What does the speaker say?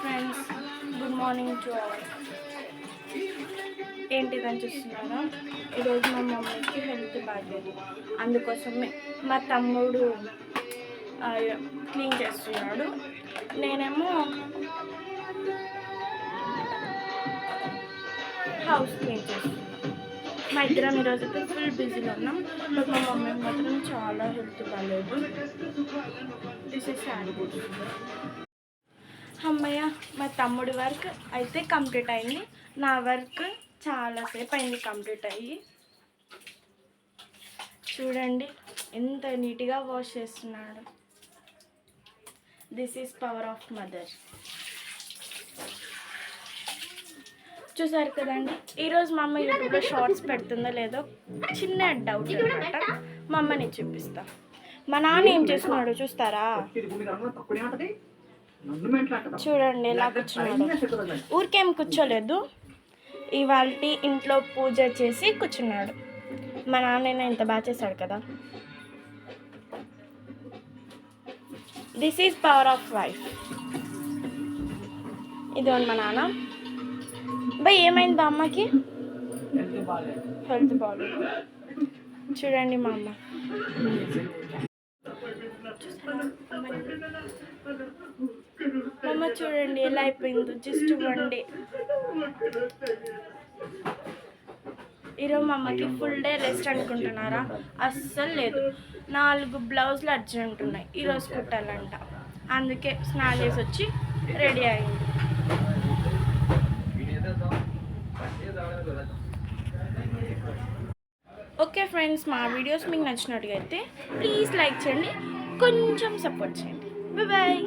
Friends good morning to all ఏంటిదని చూస్తున్నారా? ఈరోజు మా మమ్మీకి హెల్త్ బాగాలేదు. అందుకోసమే మా తమ్ముడు క్లీన్ చేస్తున్నాడు. నేనేమో హౌస్ క్లీన్ చేస్తున్నాను. మా ఇద్దరం ఈరోజు అయితే ఫుల్ బిజీలో ఉన్నాం. బట్ మా మమ్మీ మాత్రం చాలా హెల్త్ బాగాలేదు. దిస్ ఇస్ సాడ్ అమ్మయ్య మా తమ్ముడి వర్క్ అయితే కంప్లీట్ అయింది. నా వర్క్ చాలాసేపు అయింది కంప్లీట్ అయ్యి. చూడండి ఎంత నీట్గా వాష్ చేస్తున్నాడు. This is power of mother చూసారు కదండి ఈరోజు మా అమ్మ యూట్యూబ్లో షార్ట్స్ పెడుతుందో లేదో చిన్న డౌట్ అనమాట మా అమ్మని చూపిస్తా. మా నాన్న ఏం చేస్తున్నాడు చూస్తారా? చూడండి ఎలా కూర్చున్నాడు. ఊరికేం కూర్చోలేదు. ఇవాళ ఇంట్లో పూజ చేసి కూర్చున్నాడు. మా నాన్న ఇంత బాగా చేశాడు కదా. This is power of wife ఇది మా నాన్న. బై ఏమైంది బా అమ్మకి? హెల్త్ బాగాలేదు చూడండి మా అమ్మ? మా చూడండి ఎలా అయిపోయిందో. Just one day. ఈరోజు మా అమ్మకి ఫుల్ డే రెస్ట్ అనుకుంటున్నారా? అస్సలు లేదు. నాలుగు బ్లౌజులు అర్జెంట్ ఉన్నాయి. ఈరోజు కుట్టాలంట. అందుకే స్నానం చేసి వచ్చి రెడీ అయింది. ఓకే ఫ్రెండ్స్ మా వీడియోస్ మీకు నచ్చినట్టుగా అయితే ప్లీజ్ లైక్ చేయండి. కొంచెం సపోర్ట్ చేయండి. బాయ్